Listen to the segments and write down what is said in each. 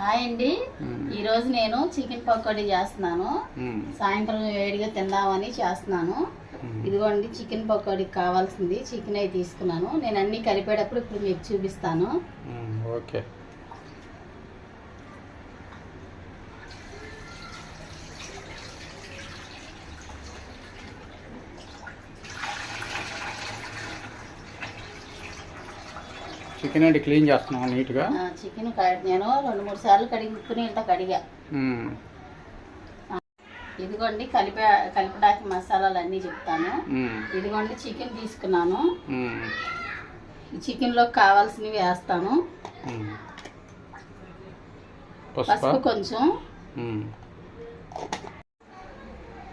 Hi అండి మ్మ్. ఈరోజు నేను చికెన్ పకోడీ చేస్తున్నాను. సాయంత్రం వేడిగా తిందామని చేస్తున్నాను. ఇదిగోండి చికెన్ పకోడీకి కావాల్సింది చికెన్ అయి తీసుకున్నాను నేను అన్ని కలిపేటప్పుడు ఇప్పుడు మీకు చూపిస్తాను. ఓకే చికెన్ ఏంటి క్లీన్ చేస్తున్నావు నీట్గా? చికెన్ నేను రెండు మూడు సార్లు కడిగి. ఉప్పు నీళ్ళతో కడిగా. ఇదిగోండి కలిపే కలిపడానికి మసాలాలు అన్నీ చెప్తాను. ఇదిగోండి చికెన్ తీసుకున్నాను. చికెన్లో కావాల్సినవి వేస్తాను. పసుపు కొంచెం.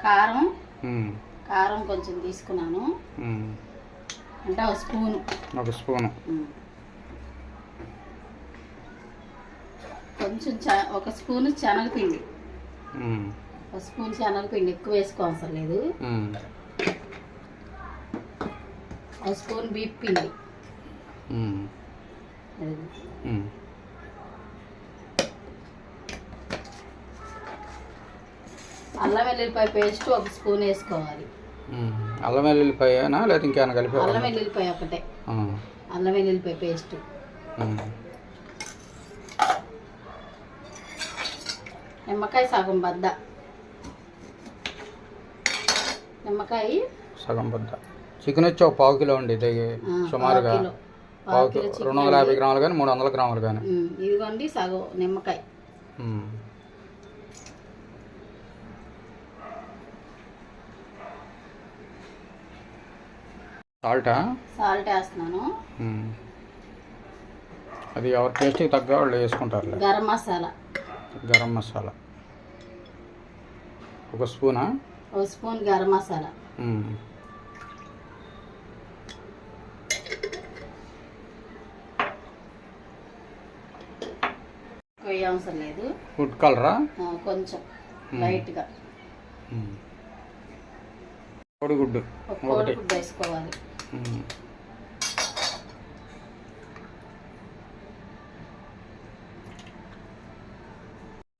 కారం. కారం కొంచెం తీసుకున్నాను. అంటే ఒక స్పూను. ఒక స్పూను. కొంచెం ఒక స్పూన్ శనగపిండి. ఒక స్పూన్ శనగపిండి ఎక్కువ వేసుకోవసరం లేదు. ఒక స్పూన్ బీప్ పిండి. అల్లం వెల్లుల్లిపాయ పేస్ట్ ఒక స్పూన్ వేసుకోవాలి. అల్లం వెల్లుల్లిపాయనా లేదా ఇంకేమైనా కలిపి అల్లం వెల్లుల్లిపాయ ఒకటే. అల్లం వెల్లుల్లిపాయ పేస్ట్. నిమ్మకాయ సగం బద్ద. నిమ్మకాయ సగం బద్ద. చికెన్ వచ్చి ఒక పావు కిలో అండి ఇది సుమారుగా. పావు కిలో. రెండు వందల యాభై గ్రాములు కానీ మూడు వందల గ్రాములు కానీ. ఇదిగోండి సగం నిమ్మకాయ. మ్మ్. సాల్టా? సాల్ట్ వేస్తున్నాను. అది ఎవరి టేస్ట్కి తగ్గ వాళ్ళు వేసుకుంటారులే. గరం మసాలా. గరం మసాలా. ఒక స్పూనా? ఒక స్పూన్ గరం మసాలా. అవసరం లేదు. ఫుడ్ కలరా? కొంచెం. లైట్గా. కోడిగుడ్డు. కోడిగుడ్డు వేసుకోవాలి.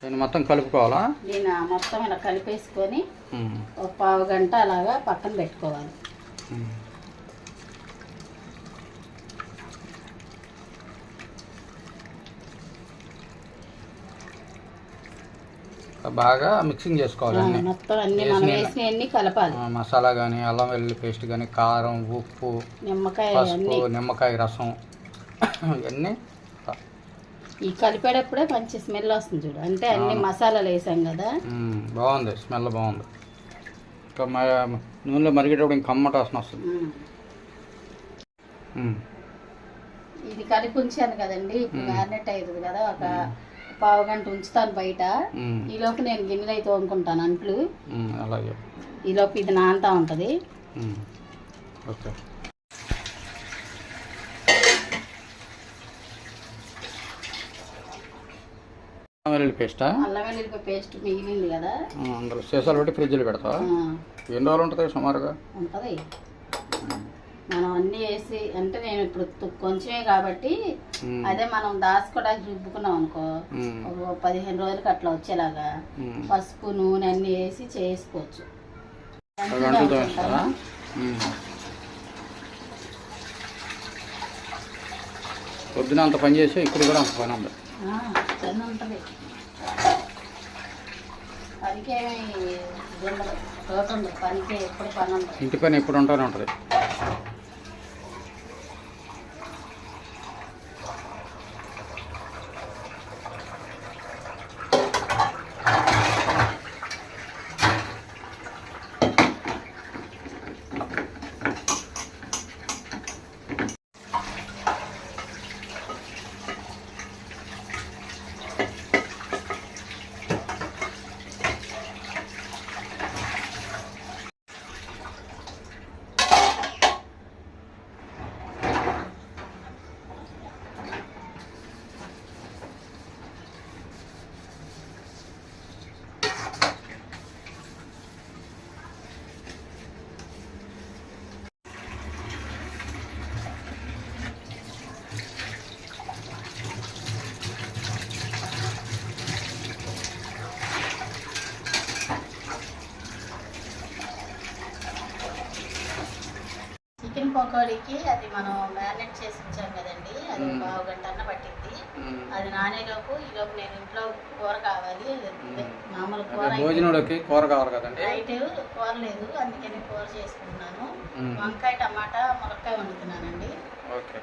దీన్ని మొత్తం కలుపుకోవాలా? దీన్ని మొత్తం ఇలా కలిపేసుకొని. ఒక పావు గంట అలాగా పక్కన పెట్టుకోవాలి. బాగా మిక్సింగ్ చేసుకోవాలి అన్నీ. మొత్తం అన్ని మనం వేసిన- వేసినవన్నీ కలపాలి. మసాలా కానీ అల్లం వెల్లుల్లి పేస్ట్ కానీ కారం ఉప్పు నిమ్మకాయ పసుపు నిమ్మకాయ రసం ఇవన్నీ ఈ కలిపేటప్పుడే మంచి స్మెల్ వస్తుంది చూడు. అంటే అన్ని మసాలాలు వేసాం కదా. బాగుంది. స్మెల్ బాగుంది. ఇంకా నూనెలో మరిగేటప్పుడు ఇంకా వాసన వస్తుంది. ఇది కలిపి ఉంచాను కదండి. ఇప్పుడు. మ్యారినేట్ అవుతుంది కదా. ఒక పావు గంట ఉంచుతాను బయట. ఈలోపు నేను గిన్నెలు అయితే తోముకుంటాను. అంట్లు. అలాగే. ఈలోపు ఇది నాంతా ఉంటుంది. ఓకే. వెల్లుల్లి పేస్టా? అల్లం వెల్లుల్లిపాయ పేస్ట్ మిగిలింది కదా. అందులో సీసాలు పెట్టి ఫ్రిడ్జ్లో పెడతావా? ఆ, ఎన్ని రోజులు ఉంటుంది సుమారుగా? ఉంటది. మనం అన్నీ వేసి అంటే నేను ఇప్పుడు కొంచెమే కాబట్టి. అదే మనం దాచుకోవడానికి రుబ్బుకున్నాం అనుకో పదిహేను రోజులకి అట్లా వచ్చేలాగా. పసుపు నూనె అన్నీ వేసి చేసుకోవచ్చు. పొద్దున అంత పని చేసి ఇక్కడ కూడా అంత పని ఉంది. ఆ, చిన్న ఉంటుంది. పనికే ఇది తోట ఉండదు. పనికే ఎప్పుడు పని ఉంటుంది ఇంటి పని ఎప్పుడు ఉంటానే ఉంటుంది. పకోడీకి అది మనం మ్యారినేట్ చేసి ఉంచాం కదండి అది. పావు గంట అన్న పట్టింది. అది నానేలోపు ఈలోపు నేను ఇంట్లో కూర కావాలి మామూలు కూర భోజనంలోకి కూర కావాలి కదండి? నైట్ కూర లేదు అందుకని కూర చేసుకుంటున్నాను. వంకాయ టమాటా మునక్కాయ వండుతున్నానండి. ఓకే.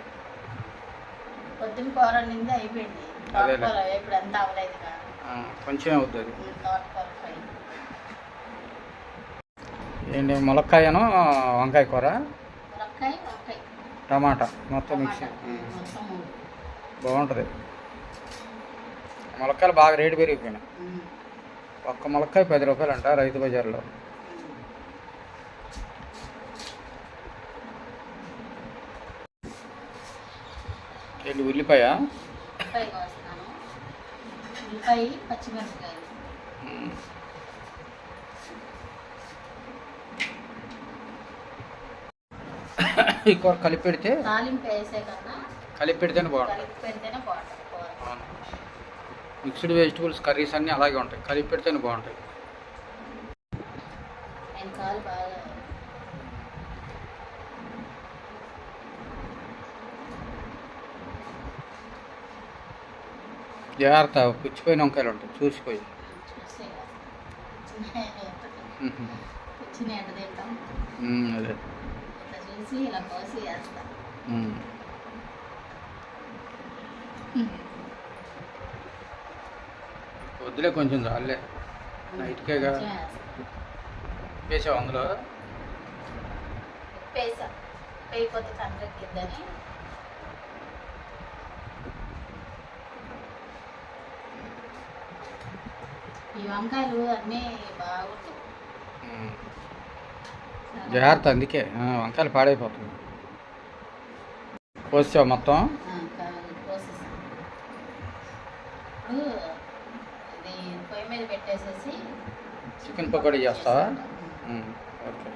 పొద్దున్న కూర వండింది అయిపోయింది. తోటకూర ఇప్పుడు అంతా అవ్వలేదుగా ఆ, కొంచెం అవుతుంది. తోటకూర ఫ్రై. ఏంటి ములక్కాయను వంకాయ కూర? టమాటా మొత్తం మిక్స్. బాగుంటుంది. ములక్కాయలు బాగా రేటు పెరిగిపోయినాయి. ఒక్క ములక్కాయ పది రూపాయలు అంట రైతు బజార్లో. ఏంటి ఉల్లిపాయ? ఉల్లిపాయ పచ్చిమిరపకాయలు ఉమ్. ఈ కూర కలిపి పెడితే తాలింపు వేసే కన్నా కలిపి పెడితేనే బాగుంటుంది. మిక్స్డ్ వెజిటబుల్స్ కర్రీస్ అన్నీ అలాగే ఉంటాయి. కలిపి పెడితేనే బాగుంటాయి జాగ్రత్త పుచ్చిపోయిన వంకాయలు ఉంటాయి. చూసిపోయి. అదే. ఇలా కోసి వేస్తా. వద్దులే కొంచెం చాలే. నైట్కేగా. వేసావు అందులో వేసా వేయకపోతే కండ్రెక్కిద్దని ఈ వంకాయలు అన్నీ బాగుంటాయి. జాగ్రత్త అందుకే. వంకాయలు పాడైపోతుంది కోసావు మొత్తం? చికెన్ పకోడీ చేస్తావా? ఓకే.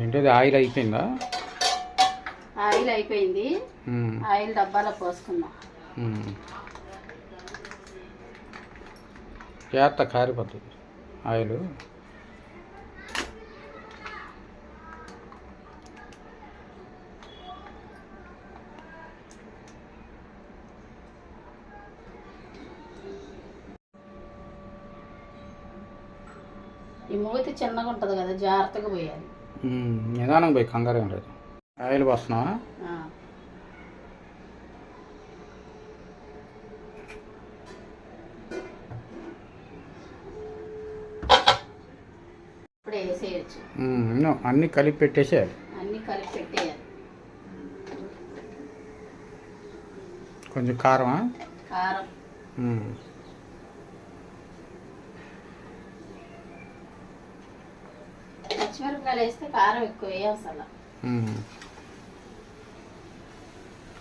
ఏంటిది ఆయిల్ అయిపోయిందా? ఆయిల్ అయిపోయింది. ఆయిల్ డబ్బాలో పోసుకుందాం. జాగ్రత్త కారిపోతుంది. ఆయిల్. ఈ మూతి చిన్నగా ఉంటుంది కదా జాగ్రత్తగా పోయాలి. ఉమ్, నిదానంగా పోయి కంగారు ఏం లేదు ఆయిల్ పోస్తున్నావా? ఆ. ఇప్పుడు వేసేయచ్చు. అన్నీ కలిపి పెట్టేసేయాలి. అన్నీ కలిపి పెట్టేయాలి. కొంచెం కారమా? కారం. పచ్చిమిరపకాయలు వేస్తే కారం ఎక్కువ అసలు.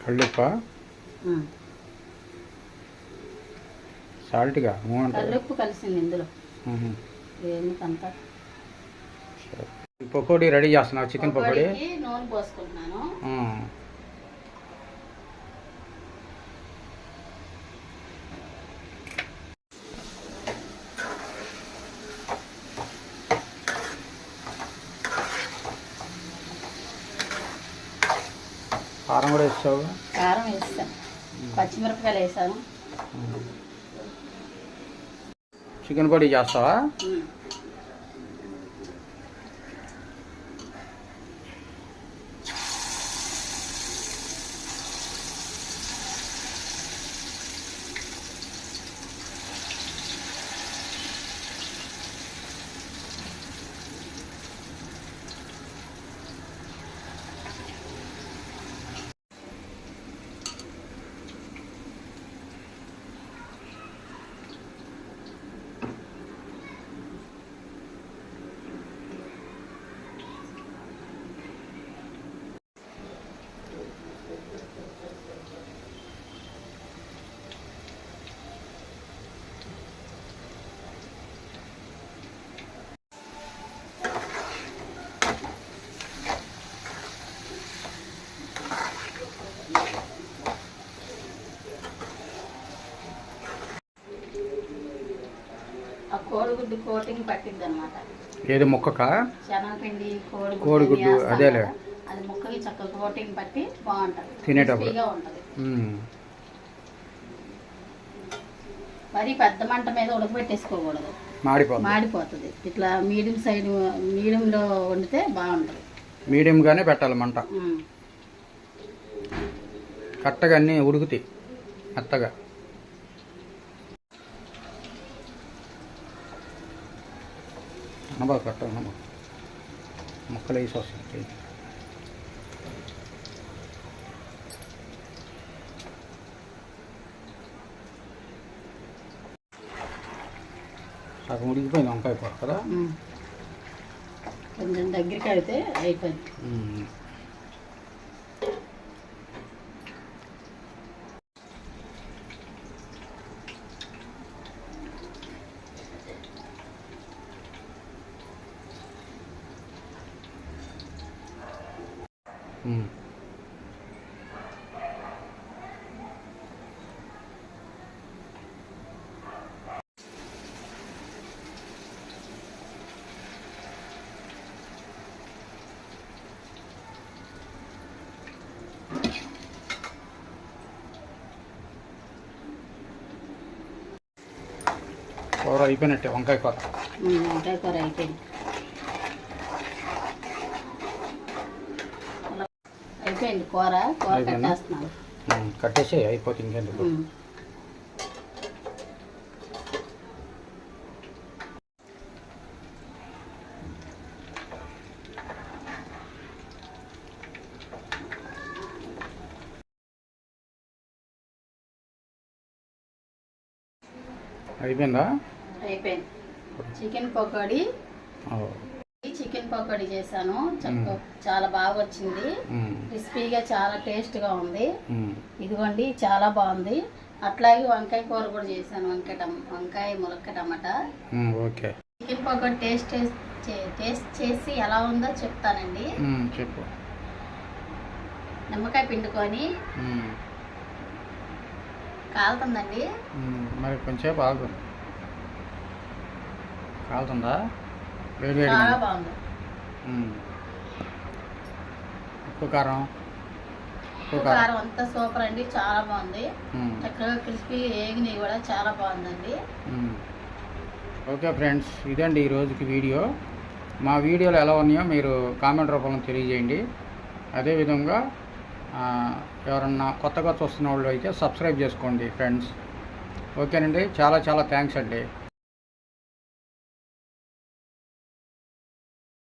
కళ్ళుప్ప? సాల్ట్గా? కలిసింది ఇందులో. పకోడీ రెడీ చేస్తున్నావు చికెన్ పకోడీ? నూనె పోసుకుంటున్నాను. కూడా వేస్తావు కారం వేస్తాను పచ్చిమిరపకాయలు వేసాను. చికెన్ పొడి చేస్తావా? కోడిగుడ్డు కోటింగ్ పట్టింది అనమాట ఏది ముక్కక? శనగపిండి కోడిగుడ్డు అదేలే. కదా, అది ముక్కలు చక్కగా కోటింగ్ పట్టి బాగుంటుంది. తినేటప్పుడు. ఉంటుంది. మరి పెద్ద మంట మీద ఉడకబెట్టేసుకోకూడదు. మాడిపోతుంది మాడిపోతుంది. ఇట్లా మీడియం సైడ్ మీడియంలో వండితే బాగుంటుంది. మీడియంగానే పెట్టాలి మంట. కరెక్ట్గా అన్నీ ఉడుకుతాయి. మెత్తగా. అనబా కట్ట అనబా ముక్కలు వేసి వస్తాయి సగం ఉడికిపోయింది వంకాయ కూర కదా? ఉమ్. కొంచెం దగ్గరికి అయితే అయిపోయింది. ఉమ్. ఉమ్. కూర అయిపోయినట్టే వంకాయ కూర ఉమ్, వంకాయ కూర అయిపోయింది అయిపోయింది కూర. కూర? కట్టేస్తున్నాను. కట్టేసి అయిపోతుంది ఇంకెందుకు. అయిపోయిందా? అయిపోయింది. చికెన్ పకోడీ. పకోడీ చేశాను. చాలా బాగా వచ్చింది. క్రిస్పీగా చాలా టేస్ట్గా ఉంది. ఇదిగోండి చాలా బాగుంది. అట్లాగే వంకాయ కూర కూడా చేశాను. వంకాయ టమ- వంకాయ ములక్క టమాటా. Okay. Chicken pakodi taste taste చేసి ఎలా ఉందో చెప్తానండి. చెప్పు. నిమ్మకాయ పిండుకొని కాలుతుందండి. మరి ఆగు. కాలుతుందా? వేడి వేడి చాలా బాగుంది. ఉప్పు కారం. ఉప్పు కారం. అంతా సూపర్ అండి చాలా బాగుంది. చక్కగా క్రిస్పీ ఏగినవి కూడా చాలా బాగుందండి. ఓకే ఫ్రెండ్స్ ఇదండి ఈ రోజుకి వీడియో. మా వీడియోలు ఎలా ఉన్నాయో మీరు కామెంట్ రూపంలో తెలియజేయండి. అదేవిధంగా ఎవరన్నా కొత్తగా చూస్తున్న వాళ్ళు అయితే సబ్స్క్రైబ్ చేసుకోండి ఫ్రెండ్స్. ఓకేనండి చాలా చాలా థ్యాంక్స్ అండి.